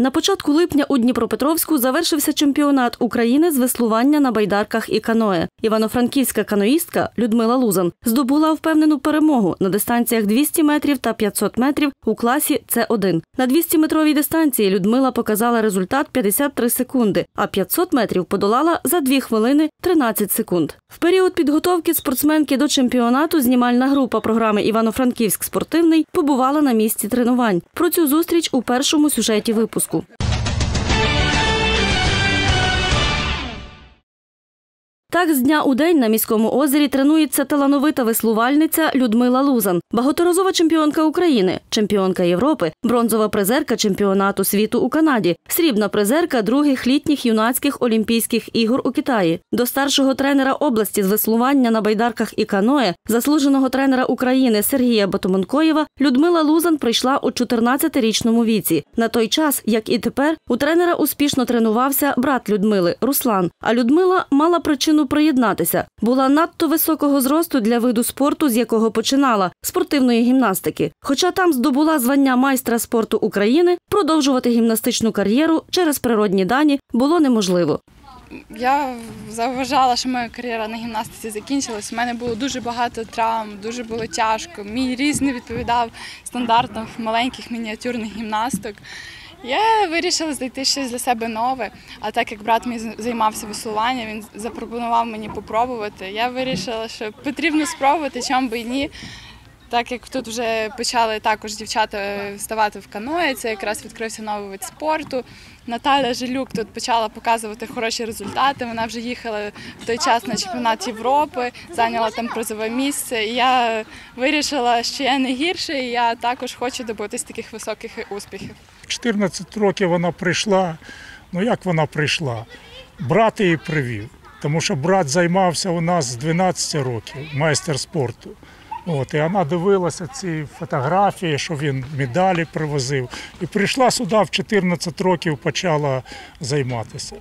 На початку липня у Дніпропетровську завершився чемпіонат України з веслування на байдарках і каное. Івано-франківська каноїстка Людмила Лузан здобула впевнену перемогу на дистанціях 200 метрів та 500 метрів у класі С1. На 200-метровій дистанції Людмила показала результат 53 секунди, а 500 метрів подолала за 2 хвилини 13 секунд. В період підготовки спортсменки до чемпіонату знімальна група програми Івано-Франківськ спортивний побувала на місці тренувань. Про цю зустріч у першому сюжеті випуску. Так, з дня у день на міському озері тренується талановита веслувальниця Людмила Лузан, багаторазова чемпіонка України, чемпіонка Європи, бронзова призерка чемпіонату світу у Канаді, срібна призерка других літніх юнацьких олімпійських ігор у Китаї. До старшого тренера області з веслування на байдарках і каное, заслуженого тренера України Сергія Батомонкоєва, Людмила Лузан прийшла у 14-річному віці. На той час, як і тепер, у тренера успішно тренувався брат Людмили Руслан. А Людмила мала причину приєднатися. Була надто високого зросту для виду спорту, з якого починала спортивної гімнастики. Хоча там здобула звання майстра спорту України, продовжувати гімнастичну кар'єру через природні дані було неможливо. Я завважала, що моя кар'єра на гімнастиці закінчилась. У мене було дуже багато травм, дуже було тяжко. Мій ріст не відповідав стандартам маленьких мініатюрних гімнасток. Я вирішила знайти щось для себе нове. А так як брат мій займався веслуванням, він запропонував мені попробувати. Я вирішила, що потрібно спробувати, чому би і ні. Так як тут вже почали також дівчата вставати в каное, це якраз відкрився новий вид спорту. Наталя Жилюк тут почала показувати хороші результати. Вона вже їхала в той час на чемпіонат Європи, зайняла там призове місце. І я вирішила, що я не гірше, і я також хочу добитись таких високих успіхів. 14 років вона прийшла. Ну як вона прийшла? Брат її привів, тому що брат займався у нас з 12 років, майстер спорту. От, І вона дивилася ці фотографії, що він медалі привозив. І прийшла сюди в 14 років, почала займатися.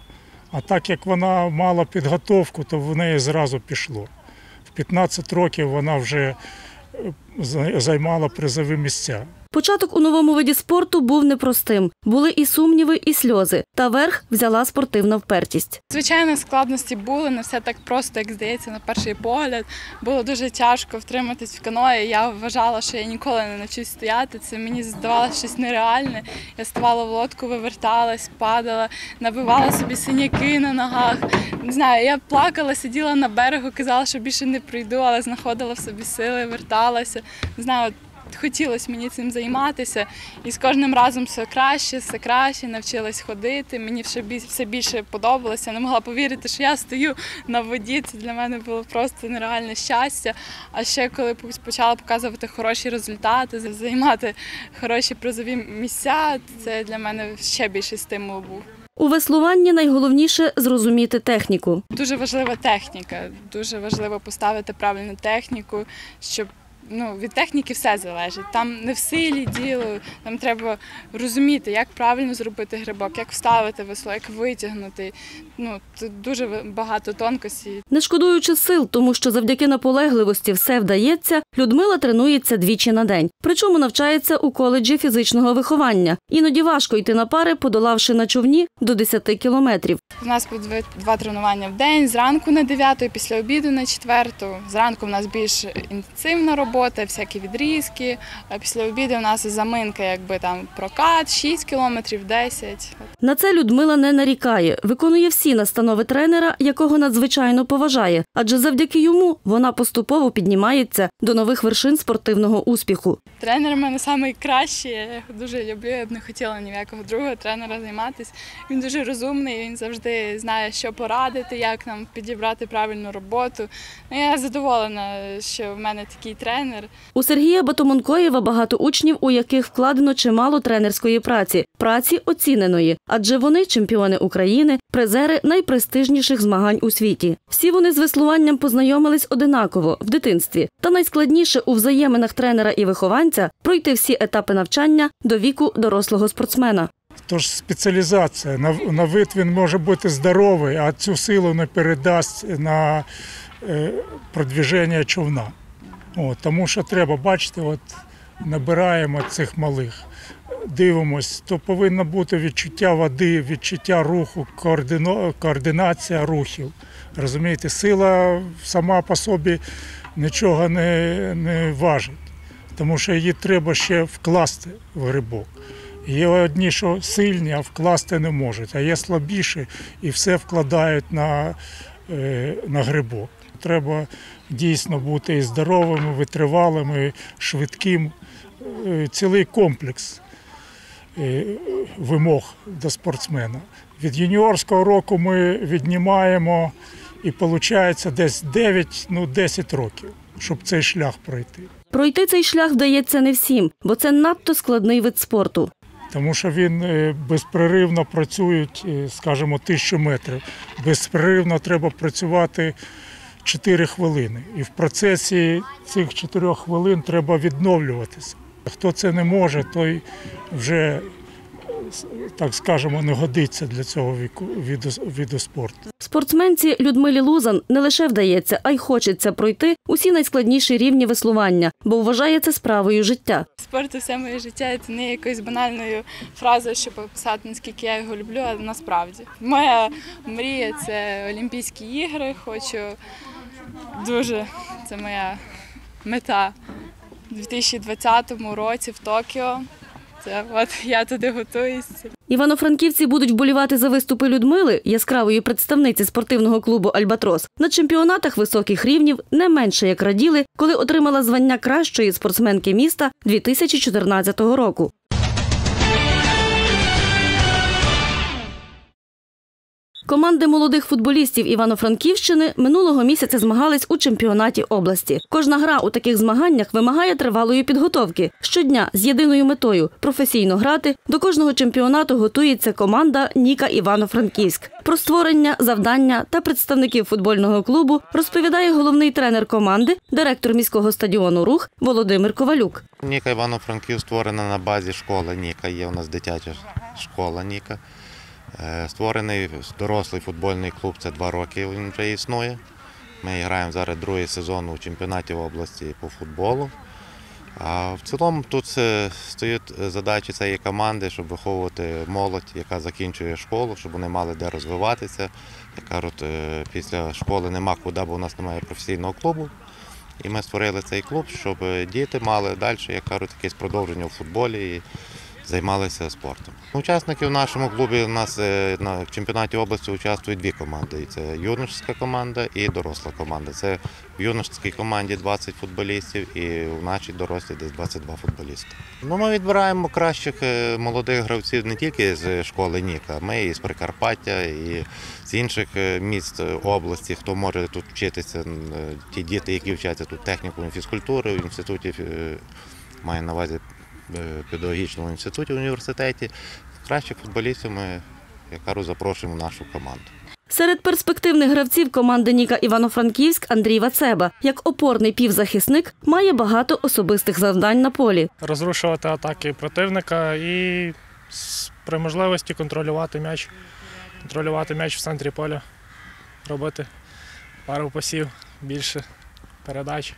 А так як вона мала підготовку, то в неї зразу пішло. В 15 років вона вже займала призові місця. Початок у новому виді спорту був непростим. Були і сумніви, і сльози. Та верх взяла спортивна впертість. Звичайно, складності були, не все так просто, як здається, на перший погляд. Було дуже тяжко втриматись в каної. Я вважала, що я ніколи не навчусь стояти. Це мені здавалося щось нереальне. Я ставала в лодку, виверталась, падала, набивала собі синяки на ногах. Не знаю, я плакала, сиділа на берегу, казала, що більше не прийду, але знаходила в собі сили, верталася. Не знаю, хотілося мені цим займатися, і з кожним разом все краще, все краще, навчилась ходити. Мені все більше подобалося. Не могла повірити, що я стою на воді. Це для мене було просто нереальне щастя. А ще коли почала показувати хороші результати, займати хороші призові місця, це для мене ще більший стимул був. У веслуванні найголовніше зрозуміти техніку. Дуже важлива техніка, дуже важливо поставити правильну техніку, щоб ну, від техніки все залежить. Там не в силі діло, там треба розуміти, як правильно зробити грибок, як вставити весло, як витягнути. Ну, Тут дуже багато тонкостей. Не шкодуючи сил, тому що завдяки наполегливості все вдається, Людмила тренується двічі на день. Причому навчається у коледжі фізичного виховання. Іноді важко йти на пари, подолавши на човні до 10 кілометрів. У нас два тренування в день, зранку на 9, після обіду на 4. Зранку в нас більш інтенсивна робота, всякі відрізки. А після обіду у нас заминка, якби там прокат, 6 кілометрів, 10. На це Людмила не нарікає. Виконує всі настанови тренера, якого надзвичайно поважає, адже завдяки йому вона поступово піднімається до нових вершин спортивного успіху. Тренер в мене найкращий, я його дуже люблю. Я б не хотіла ніякого другого тренера займатися. Він дуже розумний, він завжди знає, що порадити, як нам підібрати правильну роботу. Ну, Я задоволена, що в мене такий тренер. У Сергія Батомонкоєва багато учнів, у яких вкладено чимало тренерської праці, праці оціненої, адже вони чемпіони України, призери найпрестижніших змагань у світі. Всі вони з веслуванням познайомились одинаково в дитинстві, та найскладніше у взаєминах тренера і вихованця пройти всі етапи навчання до віку дорослого спортсмена. Тож спеціалізація на вид він може бути здоровий, а цю силу не передасть на е, продвіження човна. Тому що треба бачити, набираємо цих малих. дивимось, то повинно бути відчуття води, відчуття руху, координація рухів. Розумієте, сила сама по собі нічого не, не важить, тому що її треба ще вкласти в грибок. Є одні, що сильні, а вкласти не можуть, а є слабіші і все вкладають на, е, на грибок. Треба дійсно бути і здоровими, витривалими, швидким. Е, Цілий комплекс е, вимог до спортсмена. Від юніорського року ми віднімаємо і виходить десь 9, ну 10 років, щоб цей шлях пройти. Пройти цей шлях вдається не всім, бо це надто складний вид спорту. Тому що він е, безперервно працюють, е, скажімо, тисячу метрів. Безперервно треба працювати 4 хвилини. І в процесі цих 4 хвилин треба відновлюватися. Хто це не може, той вже, так скажемо, не годиться для цього віку, виду, виду спорту. Спортсменці Людмилі Лузан не лише вдається, а й хочеться пройти усі найскладніші рівні веслування, бо вважає це справою життя. Спорт це все моє життя, це не якоюсь банальною фразою, щоб описати, наскільки я його люблю, а насправді. Моя мрія це Олімпійські ігри. Хочу дуже, це моя мета у 2020 році в Токіо. Це от я туди готуюся. Івано-франківці будуть вболівати за виступи Людмили, яскравої представниці спортивного клубу Альбатрос, на чемпіонатах високих рівнів не менше як раділи, коли отримала звання кращої спортсменки міста 2014 року. Команди молодих футболістів Івано-Франківщини минулого місяця змагались у чемпіонаті області. Кожна гра у таких змаганнях вимагає тривалої підготовки. Щодня з єдиною метою професійно грати до кожного чемпіонату готується команда Ніка Івано-Франківськ. Про створення, завдання та представників футбольного клубу розповідає головний тренер команди, директор міського стадіону Рух Володимир Ковалюк. Ніка Івано-Франків створена на базі школи Ніка. Є у нас дитяча школа Ніка. Е, Створений дорослий футбольний клуб, це два роки він вже існує. Ми граємо зараз другий сезон у чемпіонаті області по футболу. А в цілому тут стоїть задачі цієї команди, щоб виховувати молодь, яка закінчує школу, щоб вони мали де розвиватися. Як кажуть, е, після школи нема куди, бо у нас немає професійного клубу. І ми створили цей клуб, щоб діти мали далі, як кажуть, якесь продовження у футболі займалися спортом. Учасники в нашому клубі у нас е, на чемпіонаті області участвують дві команди. Це юношська команда і доросла команда. Це в юношській команді 20 футболістів і в нашій дорослій десь 22 футболісти. Ну, ми відбираємо кращих е, молодих гравців не тільки з школи Ніка, ми і з Прикарпаття, і з інших е, міст області, хто може тут вчитися, ті діти, які вчаться тут технікуму фізкультури в інституті, маю на увазі педагогічному інституті в університеті. Кращих футболістів ми, як запрошуємо в нашу команду. Серед перспективних гравців команди Ніка Івано-Франківськ Андрій Вацеба, як опорний півзахисник, має багато особистих завдань на полі. розрушувати атаки противника і с- при можливості контролювати м'яч, контролювати м'яч в центрі поля, робити пару пасів, більше передач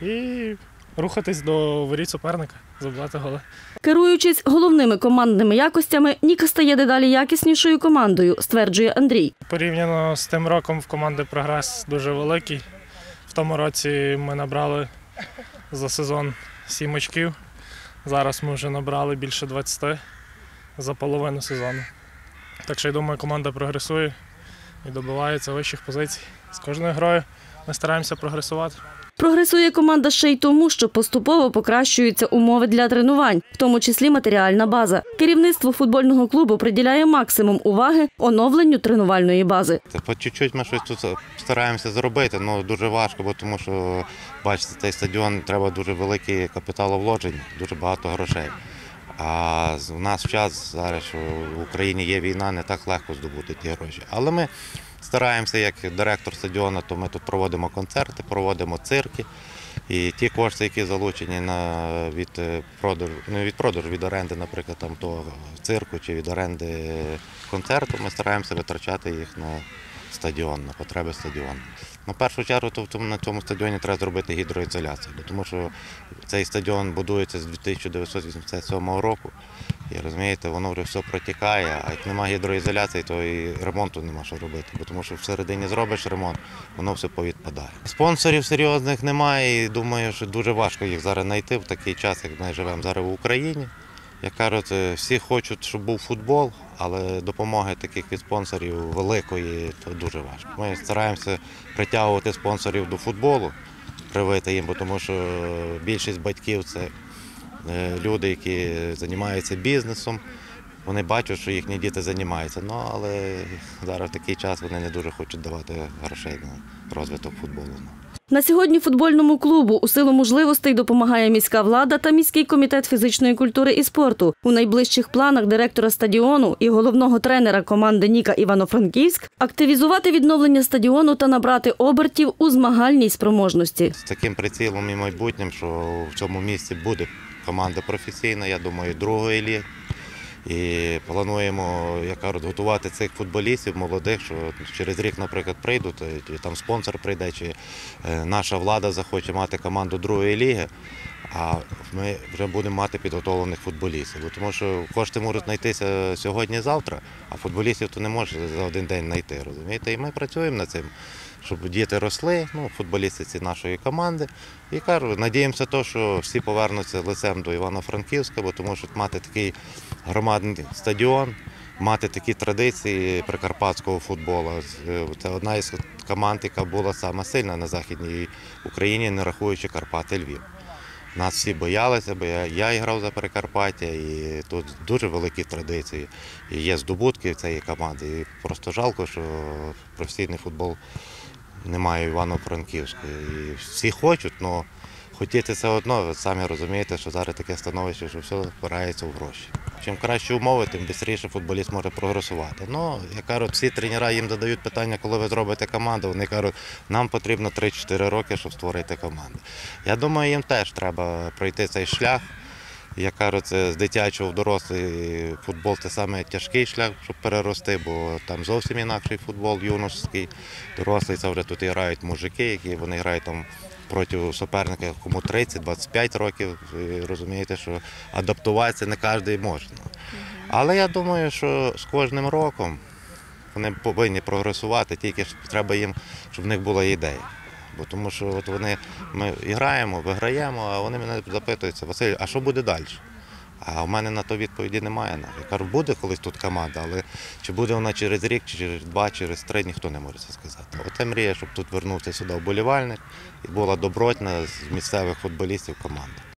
і рухатись до воріт суперника, забивати голи. Керуючись головними командними якостями, Ніка стає дедалі якіснішою командою, стверджує Андрій. Порівняно з тим роком в команди прогрес дуже великий. В тому році ми набрали за сезон 7 очків. Зараз ми вже набрали більше 20 за половину сезону. Так що я думаю, команда прогресує і добивається вищих позицій. З кожною грою ми стараємося прогресувати. Прогресує команда ще й тому, що поступово покращуються умови для тренувань, в тому числі матеріальна база. Керівництво футбольного клубу приділяє максимум уваги оновленню тренувальної бази. По чуть-чуть ми щось тут стараємося зробити, але дуже важко, бо тому що бачите, цей стадіон треба дуже великі капіталовложення, дуже багато грошей. А в нас час зараз, що в Україні є війна, не так легко здобути ті гроші. Але ми стараємося, як директор стадіону, то ми тут проводимо концерти, проводимо цирки. І ті кошти, які залучені на, від е, продажу, не від продажу, від оренди, наприклад, там того цирку чи від оренди концерту, ми стараємося витрачати їх на стадіон, на потреби стадіону. На першу чергу на цьому стадіоні треба зробити гідроізоляцію, тому що цей стадіон будується з 1987 року. І розумієте, воно вже все протікає, а як немає гідроізоляції, то і ремонту нема що робити, тому що всередині зробиш ремонт, воно все повідпадає. Спонсорів серйозних немає, і думаю, що дуже важко їх зараз знайти в такий час, як ми живемо зараз в Україні. Як кажуть, всі хочуть, щоб був футбол, але допомоги таких від спонсорів великої то дуже важко. Ми стараємося притягувати спонсорів до футболу, привити їм, бо тому що більшість батьків це е, люди, які займаються бізнесом. Вони бачать, що їхні діти займаються. Ну але зараз в такий час вони не дуже хочуть давати грошей на розвиток футболу. На сьогодні футбольному клубу у силу можливостей допомагає міська влада та міський комітет фізичної культури і спорту. У найближчих планах директора стадіону і головного тренера команди Ніка Івано-Франківськ активізувати відновлення стадіону та набрати обертів у змагальній спроможності. з таким прицілом і майбутнім, що в цьому місці буде команда професійна, я думаю, другої ліги. І плануємо як кажуть, готувати цих футболістів молодих, що через рік, наприклад, прийдуть, чи там спонсор прийде, чи е, наша влада захоче мати команду другої ліги. А ми вже будемо мати підготовлених футболістів. Тому що кошти можуть знайтися сьогодні-завтра, а футболістів то не може за один день знайти. Розумієте? І ми працюємо над цим, щоб діти росли, ну, футболісти нашої команди. І кажу, надіємося, то, що всі повернуться лицем до Івано-Франківська, бо тому що мати такий громадний стадіон, мати такі традиції прикарпатського футболу. Е, Це одна із команд, яка була сама сильна на Західній Україні, не рахуючи Карпати Львів. Нас всі боялися, бо я, я грав за Прикарпаття, і тут дуже великі традиції. І є здобутки в цієї команди. І просто жалко, що професійний футбол немає Івано-Франківську. І всі хочуть, але хотіти це одно, ви самі розумієте, що зараз таке становище, що все впирається в гроші. Чим кращі умови, тим швидше футболіст може прогресувати. Ну, як кажуть, всі тренера їм задають питання, коли ви зробите команду. Вони кажуть, нам потрібно 3-4 роки, щоб створити команду. Я думаю, їм теж треба пройти цей шлях. Як кажуть, це з дитячого в дорослий футбол це саме тяжкий шлях, щоб перерости, бо там зовсім інакший футбол юношський. Дорослий це вже тут і грають мужики, які вони грають там проти суперника, кому 30-25 років. Ви розумієте, що адаптуватися не кожен може. Але я думаю, що з кожним роком вони повинні прогресувати, тільки треба їм, щоб в них була ідея. Бо тому що от вони ми граємо, виграємо, а вони мене запитуються, Василь, а що буде далі? А в мене на то відповіді немає. Я кажу, буде колись тут команда, але чи буде вона через рік, чи через два, через три, ніхто не може це сказати. Оце мрія, щоб тут вернувся сюди вболівальник і була добротна з місцевих футболістів команда.